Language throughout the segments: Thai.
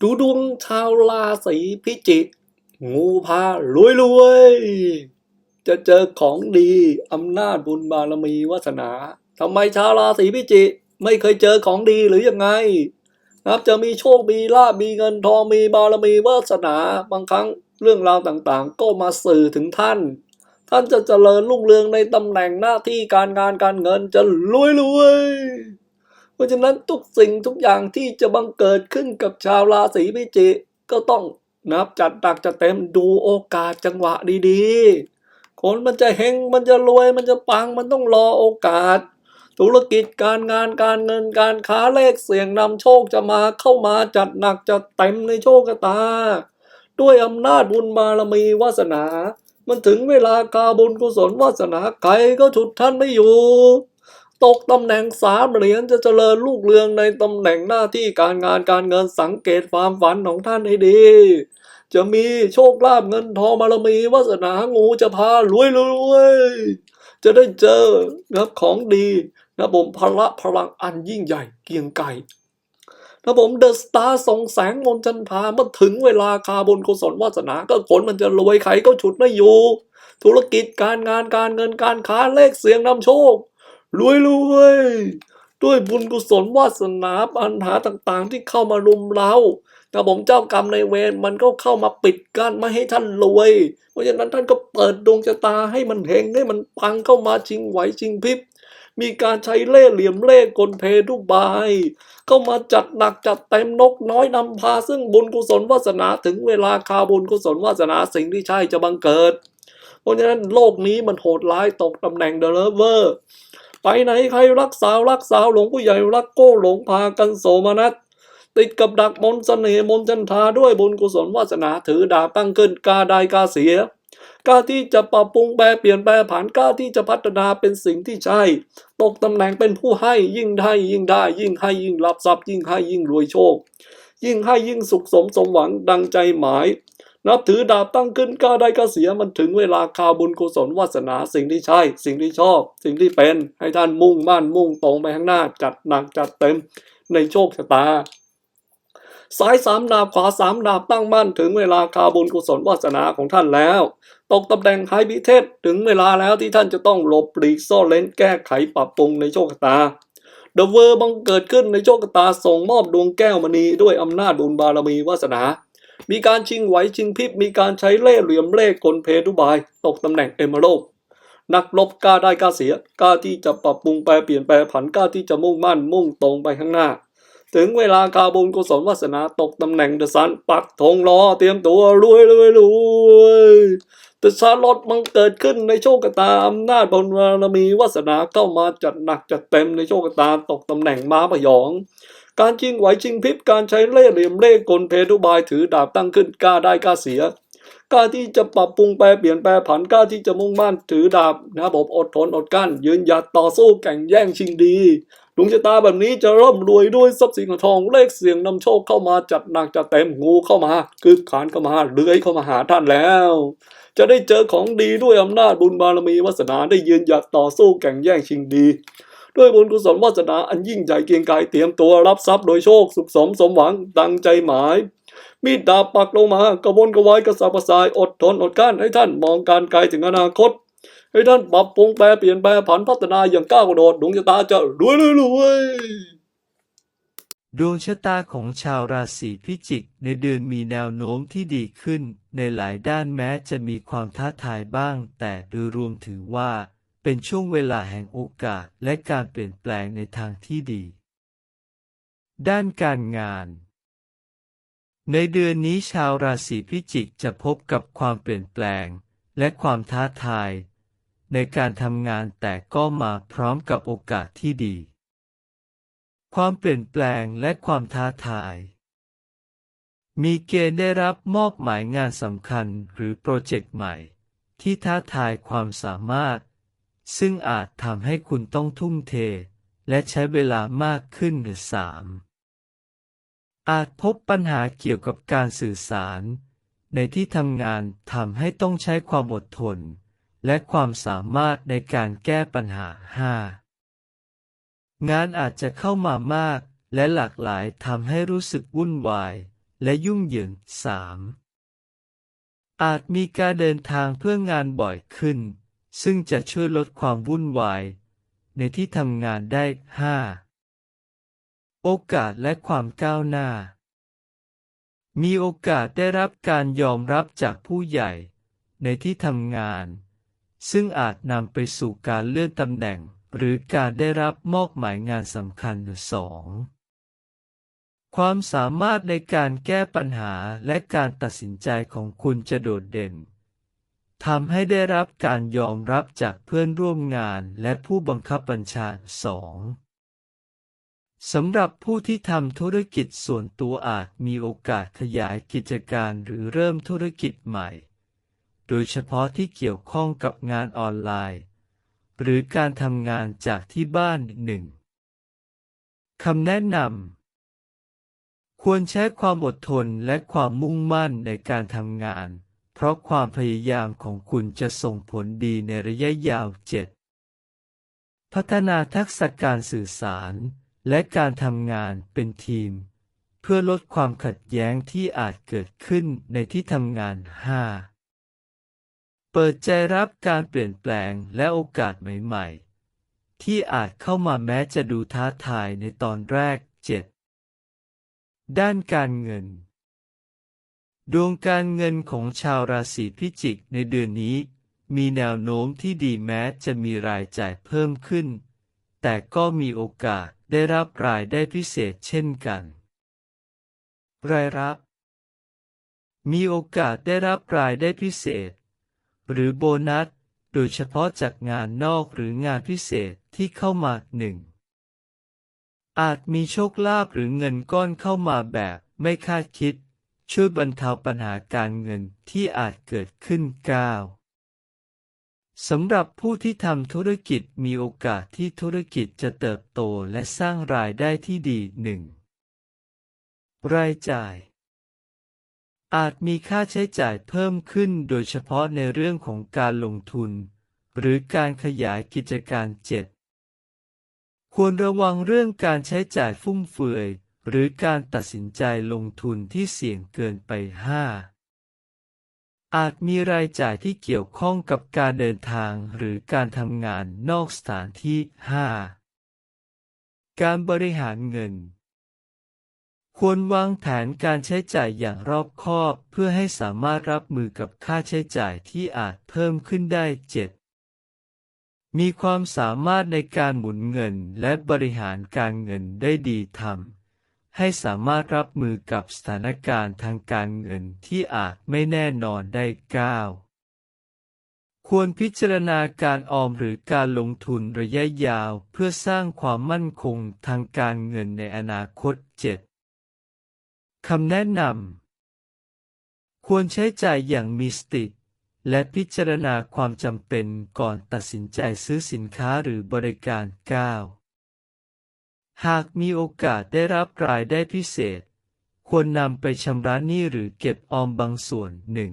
ดูดวงชาวราศีพิจิก งูพารวยรวยๆจะเจอของดีอำนาจบุญบารมีวาสนาทำไมชาวราศีพิจิก ไม่เคยเจอของดีหรือยังไงนะครับจะมีโชค มีลาภมีเงินทองมีบารมีวาสนาบางครั้งเรื่องราวต่างๆ ก็มาสื่อถึงท่าน ท่านจะเจริญรุ่งเรืองในตำแหน่งหน้าที่การงานการเงินจะรวยรวย เพราะฉะนั้นทุกสิ่งทุกอย่างที่จะบังเกิดขึ้นกับชาวราศีพิจิกก็ต้องนับจัดตักจัดเต็มดูโอกาสจังหวะดีๆ คนมันจะเฮงมันจะรวยมันจะปังมันต้องรอโอกาส ธุรกิจการงานการเงินการค้าเลขเสียงนำโชคจะมาเข้ามาจัดหนักจัดเต็มในโชคชะตา ด้วยอำนาจบุญบารมีวาสนา มันถึงเวลากาบุญกุศลวาสนาใครก็ฉุดท่านไม่อยู่ ตกตำแหน่งสามเหรียญจะเจริญลูกเรืองในตำแหน่งหน้าที่การงานการเงินสังเกตความฝันของท่านให้ดี จะมีโชคลาภเงินทองบารมีวาสนางูจะพารวยรวยจะได้เจอนะครับของดีนะผมพละพลังอันยิ่งใหญ่เกียงไกรนะผมเดอะสตาร์ส่องแสงมนต์จันทาเมื่อถึงเวลาคาบุญกุศลวาสนาก็ผลมันจะรวยใครก็ฉุดไม่อยู่ ธุรกิจการงานการเงินการค้าเลขเสียงนำโชค รวยรวยด้วยบุญกุศลวาสนาปัญหาต่างๆ ที่เข้ามารุมเราแต่ผมเจ้ากรรมในเวรมันก็เข้ามาปิดกั้นไม่ให้ท่านรวย เพราะฉะนั้นท่านก็เปิดดวงชะตาให้มันเฮงให้มันปังเข้ามาชิงไหวชิงพริบ มีการใช้เล่ห์เหลี่ยมเล่ห์กลเพทุกบาย เข้ามาจัดหนักจัดเต็มนกน้อยนำพาซึ่งบุญกุศลวาสนาถึงเวลาคาบุญกุศลวาสนาสิ่งที่ใช่จะบังเกิด เพราะฉะนั้นโลกนี้มันโหดร้ายตกตำแหน่งเดลเวอร์ ไปไหนใครรักสาวรักสาวหลงผู้ใหญ่รักโก้หลงพากันโสมนัสติดกับดักมนต์เสน่ห์มนจันทาด้วยบุญกุศลวาสนาถือดาบตั้งขึ้นกาได้กาเสียกล้าที่จะปรับปรุงแปรเปลี่ยนแปลผันกล้าที่จะพัฒนาเป็นสิ่งที่ใช่ ตกตำแหน่งเป็นผู้ให้ยิ่งได้ยิ่งได้ ยิ่งให้ยิ่งรับทรัพย์ยิ่งให้ยิ่งรวยโชค ยิ่งให้ยิ่งสุขสมสมหวังดังใจหมาย นับถือดาบตั้งขึ้นก้าได้กาเสียมันถึงเวลาคาบุญกุศลวาสนาสิ่งที่ใช่ สิ่งที่ชอบ สิ่งที่เป็น ให้ท่านมุ่งมั่นมุ่งตรงไปข้างหน้า จัดหนักจัดเต็มในโชคชะตาซ้ายสามดาบขวาสามดาบตั้งมั่นถึงเวลาคาบุญกุศลวาสนาของท่านแล้ว ตกตำแหน่งไฮพิเทศถึงเวลาแล้วที่ท่านจะต้องหลบปลีกซ่อนเลนแก้ไขปรับปรุงในโชคชะตาเดอะเวอร์บังเกิดขึ้นในโชคชะตาส่งมอบดวงแก้วมณีด้วยอำนาจบุญบารมีวาสนา มีการชิงไหวชิงพริบมีการใช้เล่ห์เหลี่ยมเล่ห์กลเพทุบาย ตกตำแหน่งเอมโรนักลบกล้าได้กล้าเสียกล้าที่จะปรับปรุงแปลเปลี่ยนแปลผันกล้าที่จะมุ่งมั่นมุ่งตรงไปข้างหน้า ถึงเวลาคาบุญกุศลวาสนาตกตำแหน่งเดอะซันปักธงรอเตรียมตัวรวยรวยรวยแต่ชาลอตมันเกิดขึ้นในโชคตาอำนาจบุญบารมีวาสนาเข้ามาจัดหนักจัดเต็มในโชคตาตกตำแหน่งม้าพยอง การชิงไหวชิงพริบการใช้เล่ห์เหลี่ยมเล่กลเพทุบายถือดาบตั้งขึ้นกล้าได้กล้าเสียกล้าที่จะปรับปรุงแปลเปลี่ยนแปลผันกล้าที่จะมุ่งมั่นถือดาบนะครับผมอดทนอดกั้น ยืนหยัดต่อสู้แข่งแย่งชิงดีดวงชะตาแบบนี้จะร่ำรวยด้วยทรัพย์สินเงินทองเลขเสียงนำโชคเข้ามาจัดหนักจัดเต็มงูเข้ามาคืบขานเข้ามาเลื้อยเข้ามาหาท่านแล้ว จะได้เจอของดีด้วยอำนาจบุญบารมีวาสนาได้ยืนหยัดต่อสู้แข่งแย่งชิงดี ด้วยบุญกุศลวาสนาอันยิ่งใหญ่เกียงไกรเตรียมตัวรับทรัพย์โดยโชคสุขสมสมหวังดังใจหมาย มีดดาบปักลงมากระวนกระวายกระสับกระส่ายอดทนอดกลั้นให้ท่านมองการไกลถึงอนาคต ให้ท่านปรับปรุงแปลเปลี่ยนแปลผันพัฒนาอย่างก้าวกระโดดดวงชะตาจะรวยรวยรวยดวงชะตาของชาวราศีพิจิกในเดือนมีแนวโน้มที่ดีขึ้น ในหลายด้านแม้จะมีความท้าทายบ้าง แต่โดยรวมถือว่า เป็นช่วงเวลาแห่งโอกาสและการเปลี่ยนแปลงในทางที่ดี ด้านการงาน ในเดือนนี้ชาวราศีพิจิกจะพบกับความเปลี่ยนแปลงและความท้าทาย ในการทำงานแต่ก็มาพร้อมกับโอกาสที่ดี ความเปลี่ยนแปลงและความท้าทาย มีเกณฑ์ได้รับมอบหมายงานสำคัญหรือโปรเจกต์ใหม่ ที่ท้าทายความสามารถ ซึ่งอาจทำให้คุณต้องทุ่มเท และใช้เวลามากขึ้นหรือสามอาจพบปัญหาเกี่ยวกับการสื่อสาร ในที่ทำงานทำให้ต้องใช้ความอดทน และความสามารถในการแก้ปัญหา5งานอาจจะเข้ามามากและหลากหลายทำให้รู้สึกวุ่นวาย และยุ่งเหยิง 3. อาจมีการเดินทางเพื่องานบ่อยขึ้น ซึ่งจะช่วยลดความวุ่นวาย ในที่ทำงานได้ 5. โอกาสและความก้าวหน้า มีโอกาสได้รับการยอมรับจากผู้ใหญ่ ในที่ทำงาน ซึ่งอาจนำไปสู่การเลื่อนตำแหน่ง หรือการได้รับมอบหมายงานสำคัญ 2. ความสามารถในการแก้ปัญหาและการตัดสินใจของคุณจะโดดเด่น ทำให้ได้รับการยอมรับจากเพื่อนร่วมงานและผู้บังคับบัญชา 2. สำหรับผู้ที่ทำธุรกิจส่วนตัวอาจมีโอกาสขยายกิจการหรือเริ่มธุรกิจใหม่ โดยเฉพาะที่เกี่ยวข้องกับงานออนไลน์ หรือการทำงานจากที่บ้านหนึ่งคำแนะนำควรใช้ความอดทนและความมุ่งมั่นในการทำงาน เพราะความพยายามของคุณจะส่งผลดีในระยะยาว 7. พัฒนาทักษะการสื่อสาร และการทำงานเป็นทีม เพื่อลดความขัดแย้งที่อาจเกิดขึ้นในที่ทำงาน 5. เปิดใจรับการเปลี่ยนแปลงและโอกาสใหม่ๆที่อาจเข้ามาแม้จะดูท้าทายในตอนแรก 7. ด้านการเงิน ดวงการเงินของชาวราศีพิจิกในเดือนนี้ มีแนวโน้มที่ดีแม้จะมีรายจ่ายเพิ่มขึ้น แต่ก็มีโอกาสได้รับรายได้พิเศษเช่นกัน รายรับ มีโอกาสได้รับรายได้พิเศษ หรือโบนัส โดยเฉพาะจากงานนอกหรืองานพิเศษที่เข้ามาหนึ่ง อาจมีโชคลาภหรือเงินก้อนเข้ามาแบบไม่คาดคิด ช่วยบรรเทาปัญหาการเงินที่อาจเกิดขึ้น 9. สำหรับผู้ที่ทำธุรกิจมีโอกาสที่ธุรกิจจะเติบโตและสร้างรายได้ที่ดีหนึ่งรายจ่าย อาจมีค่าใช้จ่ายเพิ่มขึ้นโดยเฉพาะในเรื่องของการลงทุน หรือการขยายกิจการเจ็ดควรระวังเรื่องการใช้จ่ายฟุ่มเฟือย หรือการตัดสินใจลงทุนที่เสี่ยงเกินไป 5. อาจมีรายจ่ายที่เกี่ยวข้องกับการเดินทางหรือการทำงานนอกสถานที่ 5. การบริหารเงิน ควรวางแผนการใช้จ่ายอย่างรอบคอบเพื่อให้สามารถรับมือกับค่าใช้จ่ายที่อาจเพิ่มขึ้นได้ 7. มีความสามารถในการหมุนเงินและบริหารการเงินได้ดีทำ ให้สามารถรับมือกับสถานการณ์ทางการเงินที่อาจไม่แน่นอนได้ 9. ควรพิจารณาการออมหรือการลงทุนระยะยาวเพื่อสร้างความมั่นคงทางการเงินในอนาคต 7. คำแนะนำควรใช้จ่ายอย่างมีสติและพิจารณาความจำเป็นก่อนตัดสินใจซื้อสินค้าหรือบริการ 9. หากมีโอกาสได้รับรายได้พิเศษ ควรนำไปชำระหนี้หรือเก็บออมบางส่วนหนึ่ง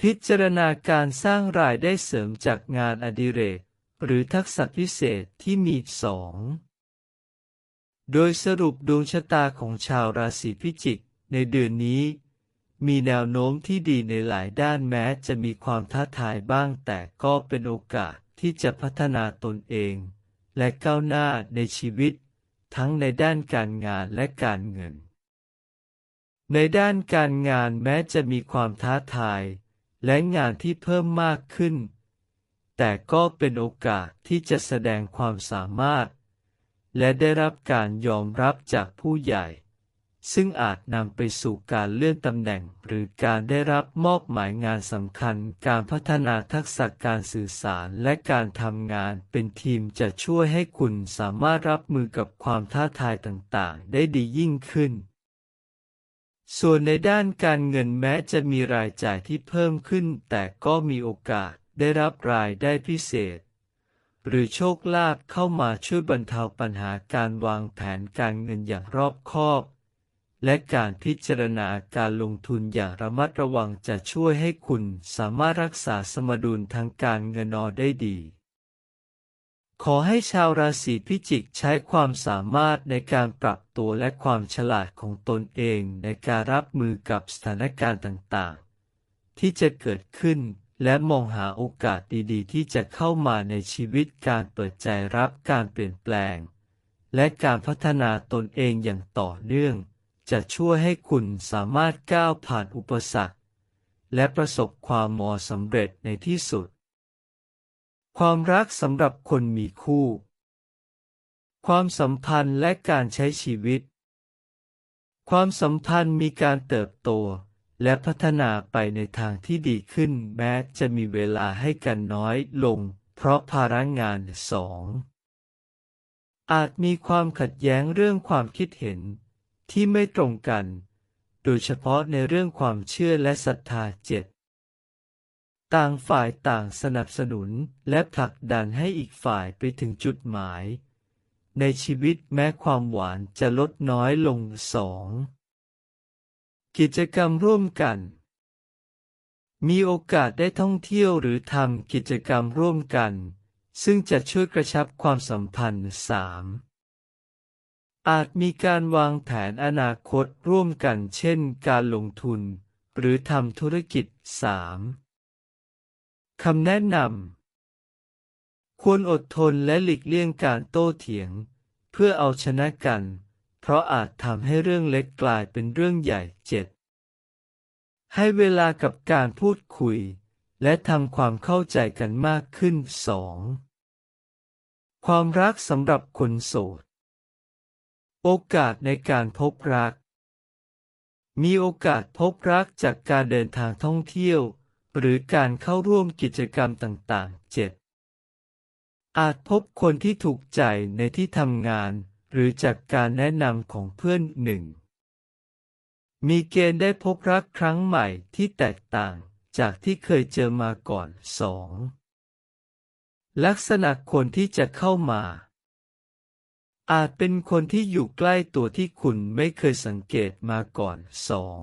พิจารณาการสร้างรายได้เสริมจากงานอดิเรก หรือทักษะพิเศษที่มีสองโดยสรุปดวงชะตาของชาวราศีพิจิก ในเดือนนี้ มีแนวโน้มที่ดีในหลายด้านแม้จะมีความท้าทายบ้างแต่ก็เป็นโอกาสที่จะพัฒนาตนเอง และก้าวหน้าในชีวิต ทั้งในด้านการงานและการเงิน ในด้านการงานแม้จะมีความท้าทาย และงานที่เพิ่มมากขึ้น แต่ก็เป็นโอกาสที่จะแสดงความสามารถ และได้รับการยอมรับจากผู้ใหญ่ ซึ่งอาจนำไปสู่การเลื่อนตำแหน่ง หรือการได้รับมอบหมายงานสำคัญ การพัฒนาทักษะการสื่อสารและการทำงานเป็นทีมจะช่วยให้คุณสามารถรับมือกับความท้าทายต่างๆ ได้ดียิ่งขึ้น ส่วนในด้านการเงินแม้จะมีรายจ่ายที่เพิ่มขึ้น แต่ก็มีโอกาสได้รับรายได้พิเศษหรือโชคลาภเข้ามาช่วยบรรเทาปัญหาการวางแผนการเงินอย่างรอบคอบ และการพิจารณาการลงทุนอย่างระมัดระวังจะช่วยให้คุณสามารถรักษาสมดุลทางการเงินอได้ดี ขอให้ชาวราศีพิจิกใช้ความสามารถในการปรับตัวและความฉลาดของตนเองในการรับมือกับสถานการณ์ต่างๆ ที่จะเกิดขึ้นและมองหาโอกาสดีๆ ที่จะเข้ามาในชีวิตการเปิดใจรับการเปลี่ยนแปลง และการพัฒนาตนเองอย่างต่อเนื่อง จะช่วยให้คุณสามารถก้าวผ่านอุปสรรค และประสบความมอสำเร็จในที่สุด ความรักสำหรับคนมีคู่ ความสัมพันธ์และการใช้ชีวิต ความสัมพันธ์มีการเติบโตและพัฒนาไปในทางที่ดีขึ้นแม้จะมีเวลาให้กันน้อยลง เพราะภาระงานสองอาจมีความขัดแย้งเรื่องความคิดเห็น ที่ไม่ตรงกัน โดยเฉพาะในเรื่องความเชื่อและศรัทธาเจ็ดต่างฝ่ายต่างสนับสนุนและผลักดันให้อีกฝ่ายไปถึงจุดหมาย ในชีวิตแม้ความหวานจะลดน้อยลงสองกิจกรรมร่วมกัน มีโอกาสได้ท่องเที่ยวหรือทำกิจกรรมร่วมกัน ซึ่งจะช่วยกระชับความสัมพันธ์สาม อาจมีการวางแผนอนาคตร่วมกันเช่นการลงทุน หรือทำธุรกิจสามคำแนะนำ ควรอดทนและหลีกเลี่ยงการโต้เถียง เพื่อเอาชนะกัน เพราะอาจทำให้เรื่องเล็กกลายเป็นเรื่องใหญ่เจ็ด ให้เวลากับการพูดคุย และทำความเข้าใจกันมากขึ้นสองความรักสำหรับคนโสด โอกาสในการพบรัก มีโอกาสพบรักจากการเดินทางท่องเที่ยว หรือการเข้าร่วมกิจกรรมต่างๆ 7. อาจพบคนที่ถูกใจในที่ทำงาน หรือจากการแนะนำของเพื่อนหนึ่ง มีเกณฑ์ได้พบรักครั้งใหม่ที่แตกต่างจากที่เคยเจอมาก่อนสองลักษณะคนที่จะเข้ามา อาจเป็นคนที่อยู่ใกล้ตัวที่คุณไม่เคยสังเกตมาก่อนสอง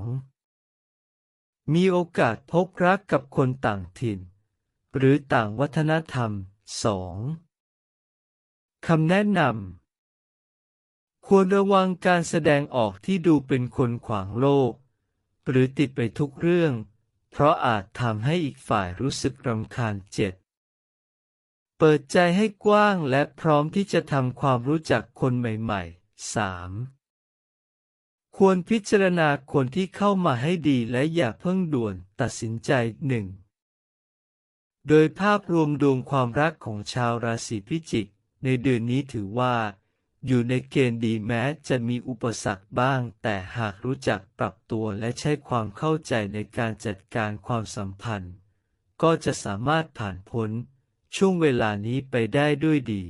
มีโอกาสพบรักกับคนต่างถิ่น หรือต่างวัฒนธรรมสองคำแนะนำควรระวังการแสดงออกที่ดูเป็นคนขวางโลก หรือติดไปทุกเรื่อง เพราะอาจทำให้อีกฝ่ายรู้สึกรำคาญเจ็ด เปิดใจให้กว้างและพร้อมที่จะทำความรู้จักคนใหม่ๆ 3. ควรพิจารณาคนที่เข้ามาให้ดีและอย่าเพิ่งด่วนตัดสินใจหนึ่งโดยภาพรวมดวงความรักของชาวราศีพิจิก ในเดือนนี้ถือว่า อยู่ในเกณฑ์ดีแม้จะมีอุปสรรคบ้าง แต่หากรู้จักปรับตัวและใช้ความเข้าใจในการจัดการความสัมพันธ์ ก็จะสามารถผ่านพ้น ช่วงเวลานี้ไปได้ด้วยดี